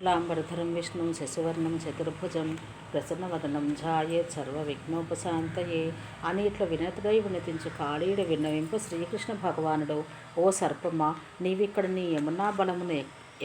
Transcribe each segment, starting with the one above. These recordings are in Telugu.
శుక్లాంబరధరం విష్ణుం శశివర్ణం చతుర్భుజం ప్రసన్నవదనం సర్వ సర్వవిఘ్నోపశాంతయే అని ఇట్లా వినతుడై వినతించు కాళీయుడు విన్నవింపు శ్రీకృష్ణ భగవానుడు ఓ సర్పమ్మ నీవిక్కడ నీ యమునా బలమును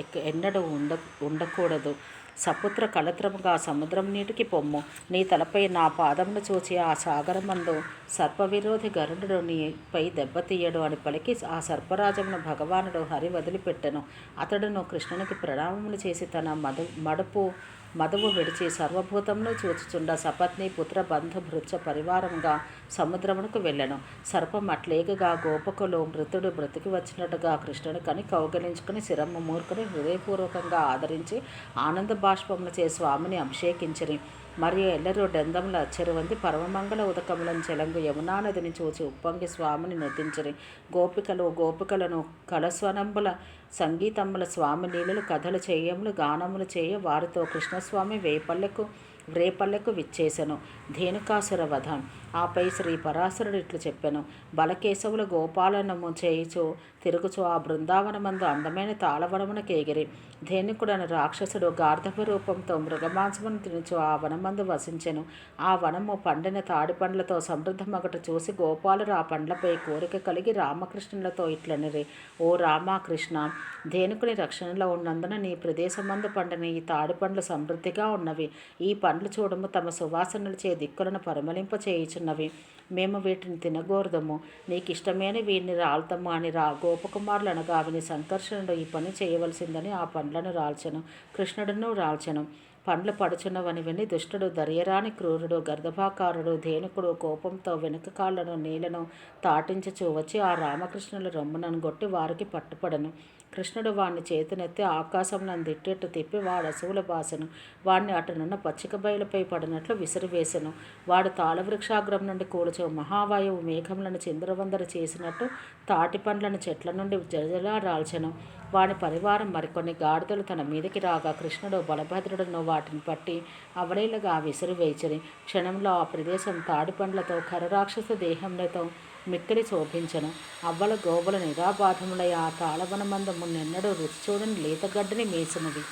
ఎక్క ఎన్నడూ ఉండ ఉండకూడదు. సపుత్ర కళత్రముగా సముద్రం నీటికి పొమ్ము. నీ తలపై నా పాదమును చూచి ఆ సాగరమందు సర్పవిరోధి గరుడు నీపై దెబ్బతీయడు అని పలికి ఆ సర్పరాజమును భగవానుడు హరి వదిలిపెట్టెను. అతడును కృష్ణునికి ప్రణామములు చేసి తన మదు మడుపు మధువు విడిచి సర్వభూతమును చూచుచుండ సపత్ని పుత్ర బంధు భృత్య పరివారముగా సముద్రమునకు వెళ్ళను. సర్పం అట్లేగగా గోపకులు మృతుడు బ్రతికి వచ్చినట్టుగా కృష్ణుని కని కౌగలించుకుని శిరమ్మ మూర్ఖుని హృదయపూర్వకంగా ఆదరించి ఆనంద జలబాష్పములచే చే స్వామిని అభిషేకించిరి. మరియు ఎల్లరూ డందముల చెరువంది పరమమంగళ ఉదకములను చెలంగు యమునా నదిని చూచి ఉప్పొంగి స్వామిని నృతించిరి. గోపికలు గోపికలను కలస్వనంబుల సంగీతముల స్వామి నీళ్ళు కథలు చేయములు గానములు చేయ వారితో కృష్ణస్వామి వేపల్లెకు రేపల్లెకు విచ్చేసెను. ధేనుకాసుర వధం. ఆపై శ్రీ పరాశరుడు ఇట్లు చెప్పాను. బలకేశవుల గోపాలనము చేయుచు తిరుగుచు ఆ బృందావనమందు అందమైన తాళవనమున కేగిరి ధేనుకుడను రాక్షసుడు గార్ధవ రూపంతో మృగమాంసమును తినుచు ఆ వనమందు వసించెను. ఆ వనము పండిన తాడి పండ్లతో సమృద్ధమగట చూసి గోపాలుడు ఆ పండ్లపై కోరిక కలిగి రామకృష్ణులతో ఇట్లనిరి ఓ రామకృష్ణ ధేనుకుని రక్షణలో ఉన్నందున నీ ప్రదేశమందు పండిన ఈ తాడి పండ్లు సమృద్ధిగా ఉన్నవి. ఈ పండు పండ్లు చూడము తమ సువాసనలు చే దిక్కులను పరమలింప చేయుచున్నవి. మేము వీటిని తినగోరదము. నీకు ఇష్టమైన వీరిని రాల్తాము అని రా గోపకుమారులు అనగా అవిని సంకర్షణలో ఈ పని చేయవలసిందని ఆ పండ్లను రాల్చను. కృష్ణుడును రాల్చను. పండ్లు పడుచున్నవని విని దుష్టుడు దర్యరాని క్రూరుడు గర్దభాకారుడు ధేనుకుడు కోపంతో వెనుక కాళ్ళను నీళ్ళను తాటించుచూ వచ్చి ఆ రామకృష్ణుల రొమ్మునను గొట్టి వారికి పట్టుపడను. కృష్ణుడు వాణ్ణి చేతునెత్తి ఆకాశం దిట్టెట్టు తిప్పి వాడు అసువుల బాసను. వాణ్ణి అటునున్న పచ్చిక బయలుపై పడినట్లు విసిరివేశను వాడు తాళవృక్షాగ్రం నుండి కూల్చో మహావాయువు మేఘములను చిందరవందర చేసినట్టు తాటి పండ్లను చెట్ల నుండి జలజలా రాల్చెను. వాని పరివారం మరికొన్ని గాడిదలు తన మీదకి రాగా కృష్ణుడు బలభద్రుడును వాటిని పట్టి అవలీలుగా విసిరివేచిరి క్షణంలో ఆ ప్రదేశం తాడిపండ్లతో కరరాక్షస దేహములతో మిక్కిలి శోభించను. అవ్వల గోవుల నిరాబాధములై ఆ తాళవనమందము మున్నెన్నడూ రుచి చూడని లేతగడ్డని మేసినవి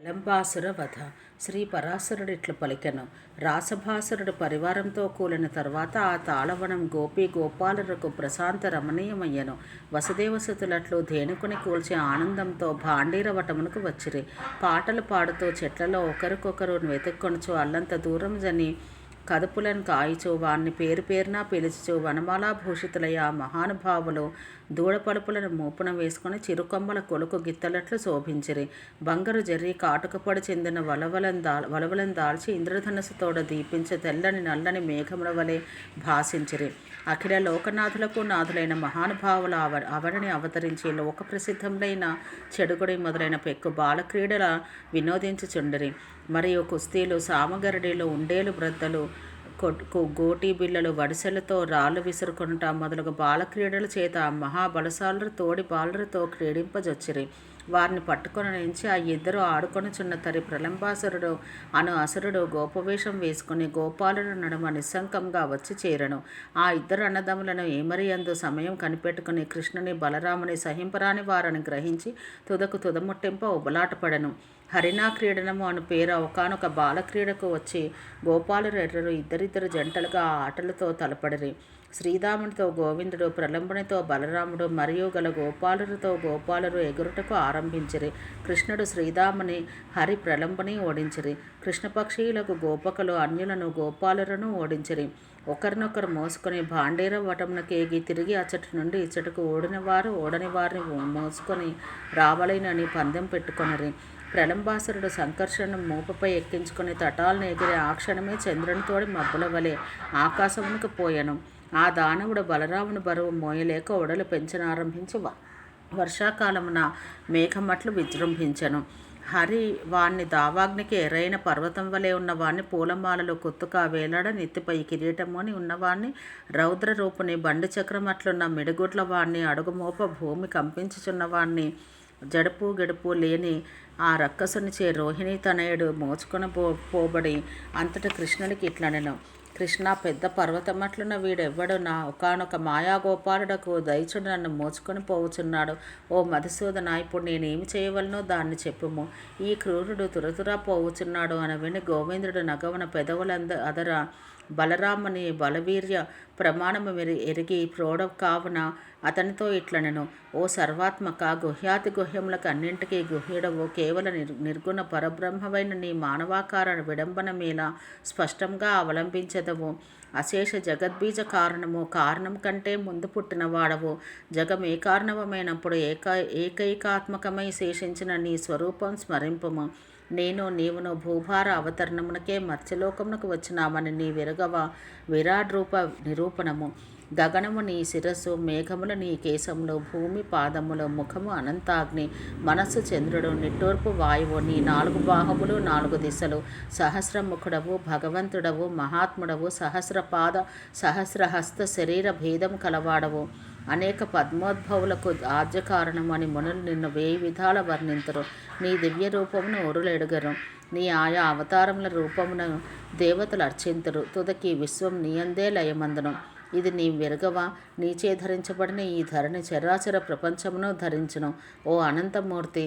అలంబాసుర వధ శ్రీ పరాశరుడు ఇట్లు పలికెను. రాసభాసురుడు పరివారంతో కూలిన తర్వాత ఆ తాళవనం గోపి గోపాలులకు ప్రశాంత రమణీయమయ్యను. వసుదేవసుతులట్లు ధేనుకుని కూల్చే ఆనందంతో భాండీరవటమునకు వచ్చిరి. పాటలు పాడుతూ చెట్లలో ఒకరికొకరు వెతుక్కొనుచు అల్లంత దూరం జని కదుపులను కాయిచు వారిని పేరు పేరున పిలుచుచు వనమాలాభూషితులయ ఆ మహానుభావులు దూడపలుపులను మూపున వేసుకుని చిరుకొమ్మల కొలుకు గిత్తలట్లు శోభించిరి. బంగారు జర్రి కాటుకపడి చెందిన వలవలను దా వలవలను దాల్చి ఇంద్రధనస్సుతోడ దీపించి తెల్లని నల్లని మేఘముల వలె భాషించిరి అఖిల లోకనాథులకు నాథులైన మహానుభావుల అవ అవరిని అవతరించి లోక ప్రసిద్ధములైన చెడుగుడి మొదలైన పెక్కు బాలక్రీడల వినోదించుచుండిరి. మరియు కుస్తీలు సామగరడీలు ఉండేలు బ్రద్దలు కొట్కు గోటీ బిళ్ళలు వడిసెలతో రాళ్ళు విసురుకొనుట మొదలగు బాలక్రీడల చేత మహాబలశాలురు తోడి బాలులతో క్రీడింపజొచ్చిరి. వారిని పట్టుకొని నుంచి ఆ ఇద్దరు ఆడుకొనుచున్న తరి ప్రలంబాసురుడు అను అసురుడు గోపవేషం వేసుకుని గోపాలుడు నడుమ నిస్సంకంగా వచ్చి చేరను. ఆ ఇద్దరు అన్నదమ్ములను ఏమరి అందు సమయం కనిపెట్టుకుని కృష్ణుని బలరాముని సహింపరాని వారని గ్రహించి తుదకు తుదముట్టింప ఉబలాటపడను. హరినా క్రీడనము అను పేరు ఒకనొక బాలక్రీడకు వచ్చి గోపాలురెడ్రరు ఇద్దరిద్దరు జంటలుగా ఆ ఆటలతో తలపడిరి. శ్రీరాముడితో గోవిందుడు ప్రలంబునితో బలరాముడు మరియు గల గోపాలుడితో గోపాలుడు ఎగురుటకు ఆరంభించిరి. కృష్ణుడు శ్రీరాముని హరి ప్రలంబని ఓడించిరి. కృష్ణపక్షీయులకు గోపకులు అన్యులను గోపాలులను ఓడించిరి. ఒకరినొకరు మోసుకొని భాండేర వటమునకేగి తిరిగి అచ్చటి నుండి ఇచ్చటకు ఓడిన వారు ఓడని వారిని మోసుకొని రావలేనని పందెం పెట్టుకొనిరి. ప్రళంబాసురుడు సంకర్షణ మూపపై ఎక్కించుకుని తటాలను ఎగిరే ఆ క్షణమే చంద్రునితోడి మబ్బుల వలె ఆకాశమునికి పోయెను. ఆ దానవుడు బలరాముని బరువు మోయలేక ఒడలు పెంచనారంభించి వ- వర్షాకాలమున మేఘమట్లు విజృంభించెను. హరి వాణ్ణి దావాగ్నికి ఎరైన పర్వతం వలె ఉన్నవాణ్ణి పూలమాలలు కొత్తుగా వేలాడ నెత్తిపై కిరీటముని ఉన్నవాణ్ణి రౌద్ర రూపుని బండి చక్రమట్లున్న అట్లున్న వాణ్ణి అడుగుమోప భూమి కంపించుచున్నవాణ్ణి జడుపు గడుపు లేని ఆ రక్కసునిచే రోహిణి తనయుడు మోచుకొని పో పోబడి అంతట కృష్ణునికి ఇట్లనెను. కృష్ణ పెద్ద పర్వతమట్లున్న వీడెవ్వడు? నా ఒకనొక మాయాగోపాలుడకు దయచుడు నన్ను మోచుకొని పోవుచున్నాడు. ఓ మధుసూదన ఇప్పుడు నేనేమి చేయవలనో దాన్ని చెప్పుము. ఈ క్రూరుడు తురతురా పోవుచున్నాడు అని విని గోవిందుడు నగవన పెదవులంద అదర బలరాముని బలవీర్య ప్రమాణము ఎరిగి ప్రోడ కావున అతనితో ఇట్లనెను ఓ సర్వాత్మక గుహ్యాతి గుహ్యములకు అన్నింటికీ గుహ్యుడవు. కేవల నిర్ నిర్గుణ పరబ్రహ్మవైన నీ మానవాకార విడంబన మీద స్పష్టంగా అవలంబించదవు. అశేష జగద్బీజ కారణము కారణం కంటే ముందు పుట్టినవాడవు. జగం ఏ ఏక ఏకైకాత్మకమై శేషించిన నీ స్వరూపం స్మరింపము. నేను నీవును భూభార అవతరణమునకే మత్స్యలోకమునకు వచ్చినామని నీ విరగవ విరాడ్ రూప నిరూపణము. గగనము నీ శిరస్సు మేఘములు నీ కేశములు భూమి పాదములు ముఖము అనంతాగ్ని మనస్సు చంద్రుడు నిట్టూర్పు వాయువు నీ నాలుగు బాహములు నాలుగు దిశలు సహస్రముఖుడవు భగవంతుడవు మహాత్ముడవు సహస్రపాద సహస్రహస్త శరీర భేదం కలవాడవు. అనేక పద్మోద్భవులకు ఆద్య కారణమని మునులు నిన్ను వేయి విధాల వర్ణింతరు. నీ దివ్య రూపమును ఒరులెడుగరు. నీ ఆయా అవతారముల రూపమును దేవతలు అర్చింతురు. తుదకి విశ్వం నీయందే లయమందనం. ఇది నీ విరగవ? నీచే ధరించబడిన ఈ ధరణి చరాచర ప్రపంచమును ధరించును. ఓ అనంతమూర్తి!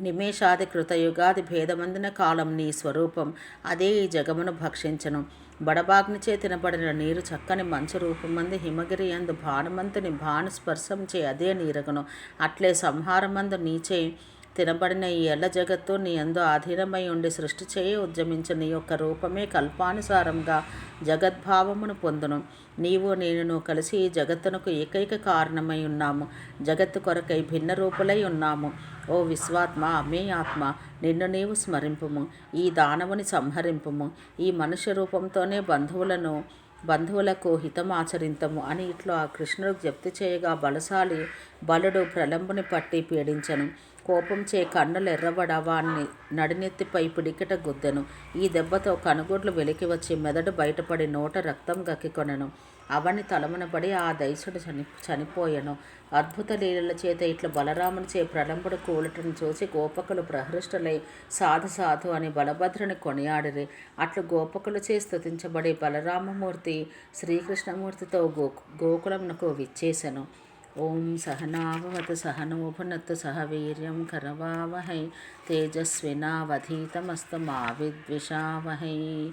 నిమేషాది కృతయుగాది భేదమందిన కాలం నీ స్వరూపం. అదే ఈ జగమును భక్షించను. బడబాగ్నిచే తినబడిన నీరు చక్కని మంచు రూపమంది హిమగిరి అందు భానుమంతుని భాను స్పర్శంచే అదే నీరగను. అట్లే సంహారమందు నీచే తినబడిన ఈ ఎల్ల జగత్తు నీ అందు ఆధీనమై ఉండి సృష్టి చేయి ఉద్యమించిన నీ యొక్క రూపమే కల్పానుసారంగా జగద్భావమును పొందును. నీవు నేను కలిసి ఈ జగత్తునకు ఏకైక కారణమై ఉన్నాము. జగత్తు కొరకై భిన్న రూపులై ఉన్నాము. ఓ విశ్వాత్మ అమే ఆత్మ నిన్ను నీవు స్మరింపుము. ఈ దానవుని సంహరింపుము. ఈ మనుష్య రూపంతోనే బంధువులను బంధువులకు హితమాచరింతము అని ఇట్లు ఆ కృష్ణుడు జప్తి చేయగా బలశాలి బలుడు ప్రలంబుని పట్టి పీడించను. కోపంచే కన్నులు ఎర్రబడ వాణ్ణి నడినెత్తిపై పిడికిట గుద్దెను. ఈ దెబ్బతో కనుగొడ్లు వెలికి వచ్చి మెదడు బయటపడి నోట రక్తం గక్కికొనెను. అవని తలమునబడి ఆ దైసుడు చని చనిపోయెను. అద్భుత లీలల చేత ఇట్లా బలరాముని చే ప్రలంబుడు కూలటను చూసి గోపకులు ప్రహృష్టలై సాధు సాధు అని బలభద్రుని కొనియాడిరి. అట్లు గోపకులు చే స్థుతించబడి బలరామమూర్తి శ్రీకృష్ణమూర్తితో గో గోకులమునకు విచ్చేసెను. ఓం సహనావతు సహనోభునత్తు సహ వీర్యం కరవావహై తేజస్వినావధీతమస్తమావిద్విషావహై.